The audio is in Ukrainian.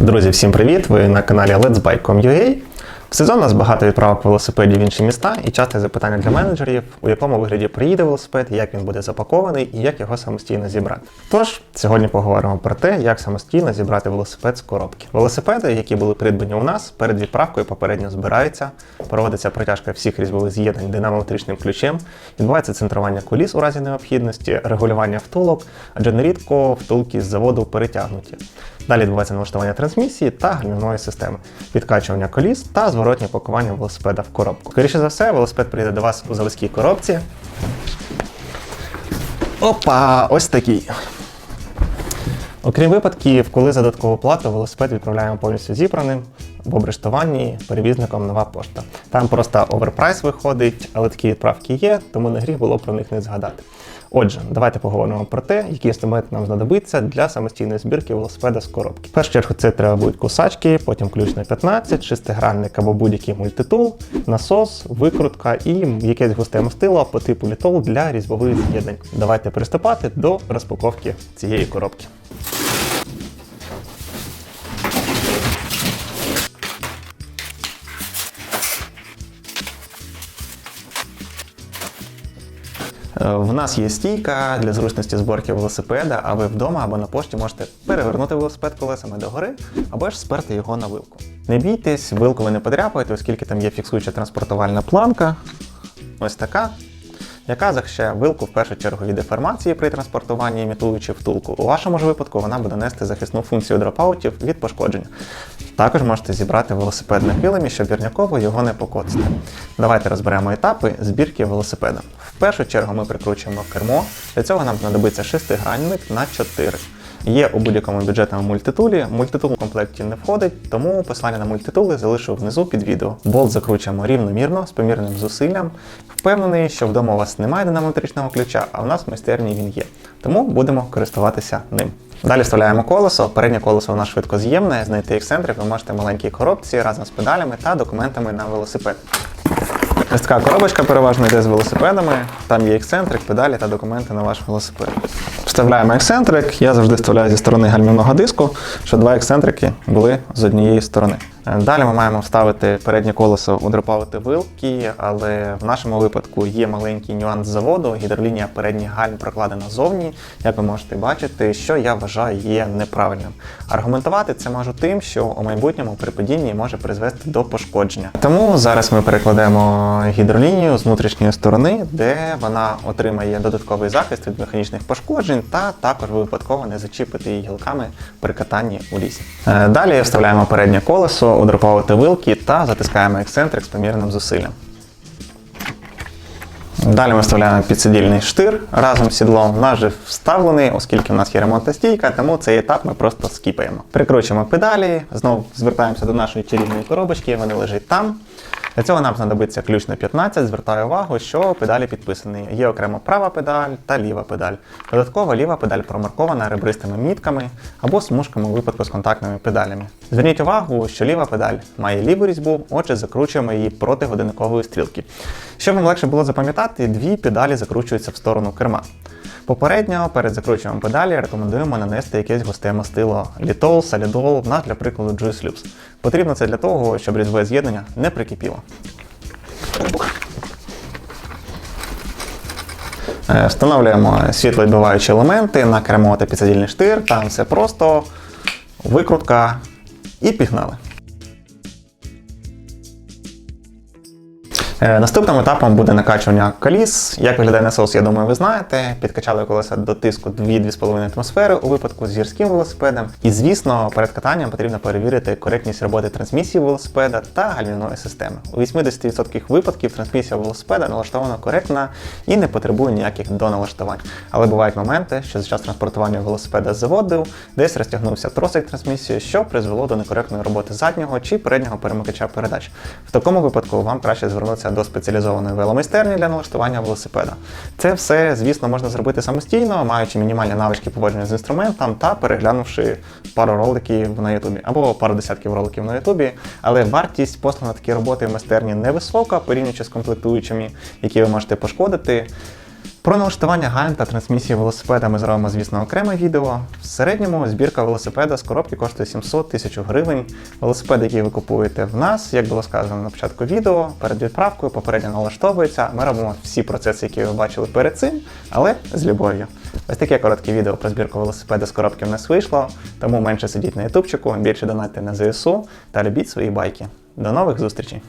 Друзі, всім привіт! Ви на каналі Let's Bike.com.ua. В сезон у нас багато відправок велосипедів в інші міста і часте запитання для менеджерів, у якому вигляді приїде велосипед, як він буде запакований і як його самостійно зібрати. Тож сьогодні поговоримо про те, як самостійно зібрати велосипед з коробки. Велосипеди, які були придбані у нас, перед відправкою попередньо збираються, проводиться протяжка всіх різьбових з'єднань динамометричним ключем, відбувається центрування коліс у разі необхідності, регулювання втулок, адже нерідко втулки з заводу перетягнуті. Далі відбувається налаштування трансмісії та гальмівної системи, підкачування коліс та зворотнє пакування велосипеда в коробку. Скоріше за все, велосипед прийде до вас у заводській коробці. Опа! Ось такий. Окрім випадків, коли за додаткову плату велосипед відправляємо повністю зібраним в обрештуванні перевізником нова пошта. Там просто оверпрайс виходить, але такі відправки є, тому не гріх було про них не згадати. Отже, давайте поговоримо про те, які інструменти нам знадобиться для самостійної збірки велосипеда з коробки. В першу чергу це треба будуть кусачки, потім ключ на 15, шестигранник або будь-який мультитул, насос, викрутка і якесь густе мастило по типу літол для різьбових з'єднань. Давайте приступати до розпаковки цієї коробки. В нас є стійка для зручності зборки велосипеда, а ви вдома або на пошті можете перевернути велосипед колесами догори або ж сперти його на вилку. Не бійтесь, вилку ви не подряпаєте, оскільки там є фіксуюча транспортувальна планка. Ось така. Яка захищає вилку в першу чергу від деформації при транспортуванні, імітуючи втулку. У вашому ж випадку вона буде нести захисну функцію дропаутів від пошкодження. Також можете зібрати велосипед на килимі, щоб вірняково його не покоцати. Давайте розберемо етапи збірки велосипеда. В першу чергу ми прикручуємо кермо. Для цього нам знадобиться шестигранник на 4. Є у будь-якому бюджетному мультитулі. Мультитул в комплекті не входить, тому посилання на мультитули залишу внизу під відео. Болт закручуємо рівномірно з помірним зусиллям. Впевнений, що вдома у вас немає динамометричного ключа, а в нас в майстерні він є. Тому будемо користуватися ним. Далі вставляємо колесо. Переднє колесо у нас швидкоз'ємне. Знайти ексцентрик ви можете в маленькій коробці разом з педалями та документами на велосипед. Ось така коробочка переважно йде з велосипедами. Там є ексцентрик, педалі та документи на ваш велосипед. Вставляємо ексцентрик. Я завжди вставляю зі сторони гальмівного диску, щоб два ексцентрики були з однієї сторони. Е, Далі ми маємо вставити переднє колесо у вилки, але в нашому випадку є маленький нюанс заводу. Гідролінія передніх гальм прокладена зовні, як ви можете бачити, що я вважаю є неправильним. Аргументувати це можу тим, що у майбутньому при падінні може призвести до пошкодження. Тому зараз ми перекладемо гідролінію з внутрішньої сторони, де вона отримає додатковий захист від механічних пошкоджень, та також випадково не зачіпите її гілками при катанні у лісі. Е, Далі вставляємо переднє колесо у вилки та затискаємо ексцентрик з помірним зусиллям. Далі ми вставляємо підсидільний штир разом з сідлом. У нас же вставлений, оскільки в нас є ремонтна стійка, тому цей етап ми просто скіпаємо. Прикручуємо педалі, знову звертаємося до нашої чарівної коробочки, вона лежать там. Для цього нам знадобиться ключ на 15. Звертаю увагу, що педалі підписані. Є окремо права педаль та ліва педаль. Додатково ліва педаль промаркована ребристими мітками або смужками у випадку з контактними педалями. Зверніть увагу, що ліва педаль має ліву різьбу, отже, закручуємо її проти годинникової стрілки. Щоб вам легше було запам'ятати, дві педалі закручуються в сторону керма. Попередньо перед закручуванням педалі рекомендуємо нанести якесь густе мастило літол, салідол, в нас для прикладу Juice Loops. Потрібно це для того, щоб різьбове з'єднання не прикипіло. Е, Встановлюємо світловідбиваючі елементи на кермо та підсадільний штир. Там все просто, викрутка і пігнали. Наступним етапом буде накачування коліс. Як виглядає насос, я думаю, ви знаєте. Підкачали колеса до тиску 2-2,5 атмосфери у випадку з гірським велосипедом. І звісно, перед катанням потрібно перевірити коректність роботи трансмісії велосипеда та гальмівної системи. У 80% випадків трансмісія велосипеда налаштована коректно і не потребує ніяких доналаштувань. Але бувають моменти, що за час транспортування велосипеда з заводу десь розтягнувся тросик трансмісії, що призвело до некоректної роботи заднього чи переднього перемикача передач. В такому випадку вам краще звернутися до спеціалізованої веломайстерні для налаштування велосипеда. Це все, звісно, можна зробити самостійно, маючи мінімальні навички поводження з інструментом та переглянувши пару роликів на Ютубі або пару десятків роликів на Ютубі. Але вартість послуг на такі роботи в майстерні невисока, порівнюючи з комплектуючими, які ви можете пошкодити. Про налаштування гальм та трансмісії велосипеда ми зробимо, звісно, окреме відео. В середньому збірка велосипеда з коробки коштує 700 тисяч гривень. Велосипед, який ви купуєте в нас, як було сказано на початку відео, перед відправкою попередньо налаштовується. Ми робимо всі процеси, які ви бачили перед цим, але з любов'ю. Ось таке коротке відео про збірку велосипеда з коробки в нас вийшло, тому менше сидіть на ютубчику, більше донатьте на ЗСУ та любіть свої байки. До нових зустрічей!